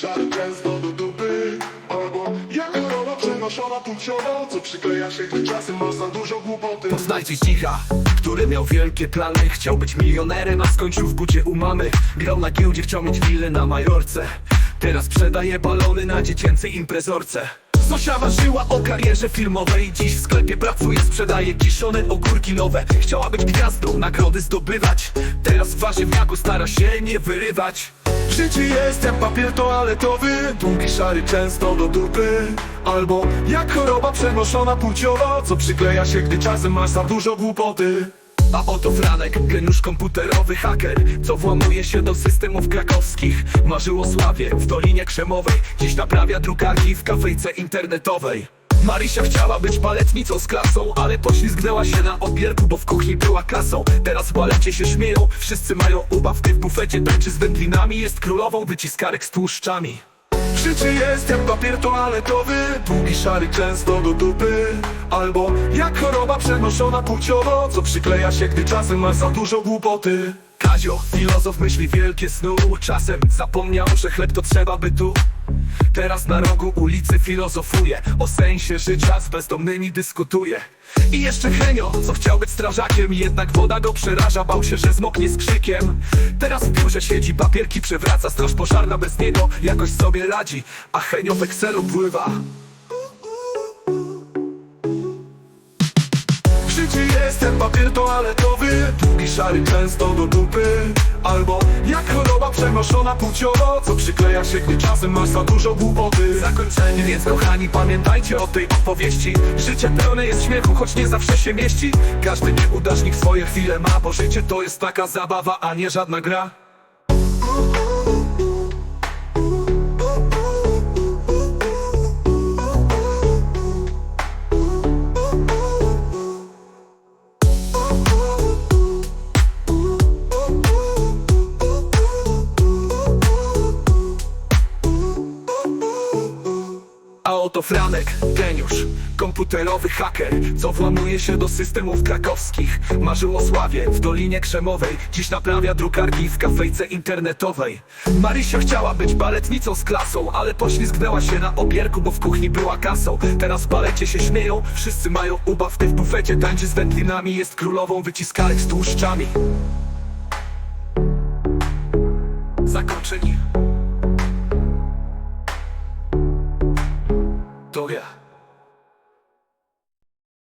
szary często do dupy Albo jak choroba przenoszona płciowo Co przykleja się, gdy czasem za dużo głupoty. Poznajcie cicha, który miał wielkie plany Chciał być milionerem, a skończył w bucie u mamy. Grał na giełdzie, chciał mieć willę na Majorce. Teraz sprzedaje balony na dziecięcej imprezorce. Zosia marzyła o karierze filmowej Dziś w sklepie pracuje, sprzedaje kiszone ogórki nowe. Chciała być gwiazdą, nagrody zdobywać. Teraz w warzywniaku stara się nie wyrywać Życie jest jak papier toaletowy? Długi, szary, często do dupy. Albo jak choroba przenoszona płciowo Co przykleja się, gdy czasem masz za dużo głupoty. A oto Franek, geniusz komputerowy haker Co włamuje się do systemów krakowskich. Marzył o sławie w Dolinie Krzemowej Dziś naprawia drukarki w kafejce internetowej Marysia chciała być baletnicą z klasą Ale poślizgnęła się na obierku, bo w kuchni była kasą. Teraz w balecie się śmieją, wszyscy mają ubaw Ty w bufecie tańczy z wędlinami Jest królową wyciskarek z tłuszczami. Życie jest jak papier toaletowy Długi, szary, często do dupy. Albo jak choroba przenoszona płciowo Co przykleja się, gdy czasem masz za dużo głupoty. Kazio, filozof myśli wielkie snu. Czasem zapomniał, że chleb to trzeba by tu Teraz na rogu ulicy filozofuje O sensie życia z bezdomnymi dyskutuje I jeszcze Henio, co chciał być strażakiem Jednak woda go przeraża, bał się, że zmoknie z krzykiem. Teraz w biurze siedzi, papierki przewraca Straż pożarna bez niego jakoś sobie radzi A Henio w Excelu pływa Jak papier toaletowy. Długi, szary, często do dupy. Albo jak choroba przenoszona płciowo Co przykleja się, gdy czasem masz za dużo głupoty. Zakończenie, więc kochani pamiętajcie o tej opowieści. Życie pełne jest śmiechu, choć nie zawsze się mieści. Każdy nieudacznik swoje chwile ma Bo życie to jest taka zabawa, a nie żadna gra oto Franek, geniusz, komputerowy haker Co włamuje się do systemów krakowskich. Marzył o sławie w Dolinie Krzemowej Dziś naprawia drukarki w kafejce internetowej. Marysia chciała być baletnicą z klasą Ale poślizgnęła się na obierku, bo w kuchni była kasą. Teraz w balecie się śmieją, wszyscy mają ubaw Ty w bufecie tańczy z wędlinami Jest królową wyciskarek z tłuszczami historia.